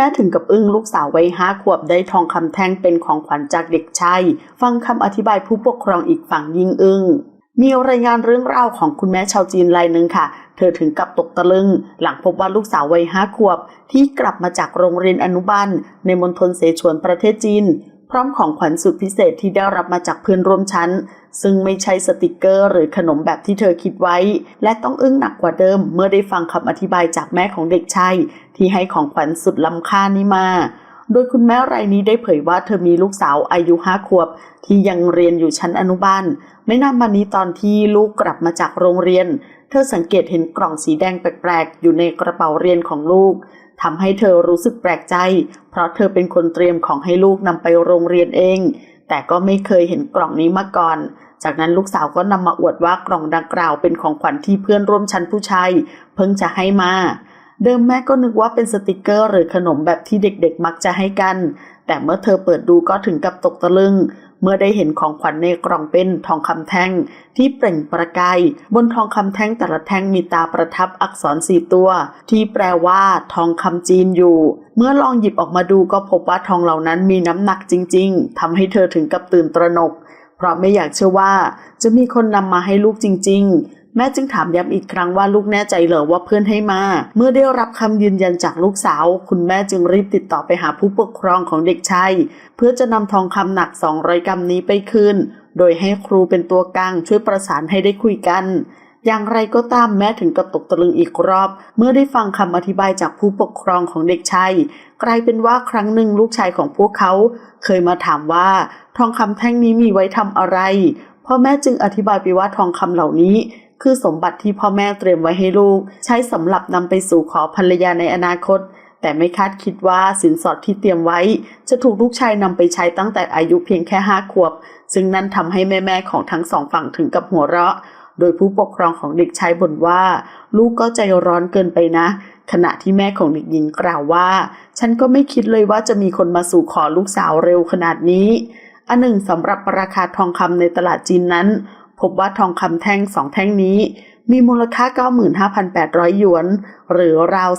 แม่ถึงกับอึ้งลูกสาววัยห้าขวบได้ทองคำแท่งเป็นของขวัญจากเด็กชาย ฟังคำอธิบายผู้ปกครองอีกฝั่งยิ่งอึ้งมีรายงานเรื่องราวของคุณแม่ชาวจีนรายหนึ่งค่ะ เธอถึงกับตกตะลึง หลังพบว่าลูกสาววัยห้าขวบ ที่กลับมาจากโรงเรียนอนุบาลในมณฑลเสฉวนประเทศจีน พร้อมของขวัญสุดพิเศษที่ได้รับมาจากเพื่อนร่วมชั้น ซึ่งไม่ใช่สติกเกอร์หรือขนมแบบที่เธอคิดไว้ และต้องอึ้งหนักกว่าเดิม เมื่อได้ฟังคำอธิบายจากแม่ของเด็กชายที่ให้ของขวัญสุดล้ำค่านี้มา โดยคุณแม่รายนี้ได้เผยว่าเธอมีลูกสาวอายุห้าขวบ ที่ยังเรียนอยู่ชั้นอนุบาลไม่นานมานี้ตอนที่ลูกกลับมาจากโรงเรียน เธอสังเกตเห็นกล่องสีแดงแปลกๆอยู่ในกระเป๋าเรียนของลูก ทำให้เธอรู้สึกแปลกใจ เพราะเธอเป็นคนเตรียมของให้ลูกนำไปโรงเรียนเอง แต่ก็ไม่เคยเห็นกล่องนี้มาก่อน จากนั้นลูกสาวก็นำมาอวดว่ากล่องดังกล่าวเป็นของขวัญที่เพื่อนร่วมชั้นผู้ชายเพิ่งจะให้มา เดิมแม่ก็นึกว่าเป็นสติกเกอร์หรือขนมแบบที่เด็กๆ มักจะให้กัน แต่เมื่อเธอเปิดดูก็ถึงกับตกตะลึง เมื่อได้เห็นของขวัญในกล่องเป็นทองคำแท่งที่เปล่งประกายบนทองคำแท่งแต่ละแท่งมีตาประทับอักษรสี่ตัว ที่แปลว่าทองคำจีนอยู่ เมื่อลองหยิบออกมาดูก็พบว่าทองเหล่านั้นมีน้ำหนักจริง ๆทำให้เธอถึงกับตื่นตระหนก เพราะไม่อยากเชื่อว่า จะมีคนนำมาให้ลูกจริง ๆ แม่จึงถามย้ำอีกครั้งว่าลูกแน่ใจเหรอว่าเพื่อนให้มา เมื่อได้รับคำยืนยันจากลูกสาว คุณแม่จึงรีบติดต่อไปหาผู้ปกครองของเด็กชายเพื่อจะนำทองคำหนัก 200 กรัมนี้ไปคืน โดยให้ครูเป็นตัวกลางช่วยประสานให้ได้คุยกันอย่างไรก็ตามแม่ถึงกับตกตะลึงอีกรอบ เมื่อได้ฟังคำอธิบายจากผู้ปกครองของเด็กชายกลายเป็นว่าครั้งหนึ่งลูกชายของพวกเขา เคยมาถามว่า ทองคำแท่งนี้มีไว้ทำอะไรพ่อแม่จึงอธิบายไปว่าทองคำเหล่านี้ คือสมบัติที่พ่อแม่เตรียมไว้ให้ลูก ใช้สำหรับนำไปสู่ขอภรรยาในอนาคต แต่ไม่คาดคิดว่าสินสอดที่เตรียมไว้ จะถูกลูกชายนำไปใช้ตั้งแต่อายุเพียงแค่ห้าขวบ ซึ่งนั่นทำให้แม่ๆของทั้งสองฝั่งถึงกับหัวเราะ โดยผู้ปกครองของเด็กชายบ่นว่า ลูกก็ใจร้อนเกินไปนะ ขณะที่แม่ของเด็กหญิงกล่าวว่า ฉันก็ไม่คิดเลยว่าจะมีคนมาสู่ขอลูกสาวเร็วขนาดนี้อันหนึ่งสำหรับราคาทองคำในตลาดจีนนั้น พบว่าทองคำแท่งสองแท่งนี้ มีมูลค่า 95,800 หยวน หรือราว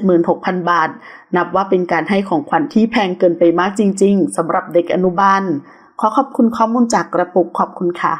476,000 บาท นับว่าเป็นการให้ของขวัญที่แพงเกินไปมากจริง ๆสำหรับเด็กอนุบาล ขอขอบคุณข้อมูลจากกระปุกขอบคุณค่ะ